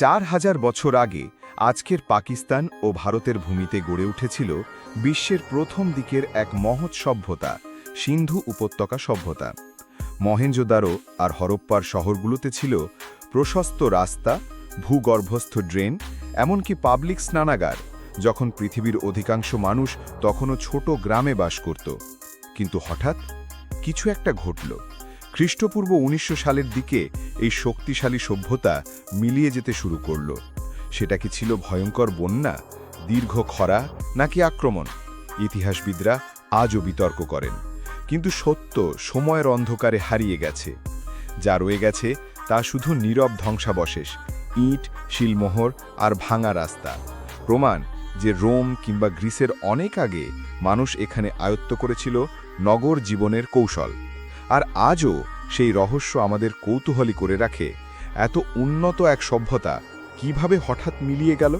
চার হাজার বছর আগে আজকের পাকিস্তান ও ভারতের ভূমিতে গড়ে উঠেছিল বিশ্বের প্রথম দিকের এক মহৎ সভ্যতা, সিন্ধু উপত্যকা সভ্যতা। মহেঞ্জোদারো আর হরপ্পার শহরগুলোতে ছিল প্রশস্ত রাস্তা, ভূগর্ভস্থ ড্রেন, এমনকি পাবলিক স্নানাগার, যখন পৃথিবীর অধিকাংশ মানুষ তখনও ছোট গ্রামে বাস করত। কিন্তু হঠাৎ কিছু একটা ঘটল। খ্রিস্টপূর্ব উনিশশো সালের দিকে এই শক্তিশালী সভ্যতা মিলিয়ে যেতে শুরু করল। সেটা কি ছিল ভয়ঙ্কর বন্যা, দীর্ঘ খরা নাকি আক্রমণ? ইতিহাসবিদরা আজও বিতর্ক করেন। কিন্তু সত্য সময়ের অন্ধকারে হারিয়ে গেছে। যা রয়ে গেছে তা শুধু নীরব ধ্বংসাবশেষ, ইট, শিলমোহর আর ভাঙা রাস্তা। প্রমাণ যে রোম কিংবা গ্রিসের অনেক আগে মানুষ এখানে আয়ত্ত করেছিল নগর জীবনের কৌশল। আর আজও সেই রহস্য আমাদের কৌতূহলী করে রাখে। এত উন্নত এক সভ্যতা কীভাবে হঠাৎ মিলিয়ে গেল?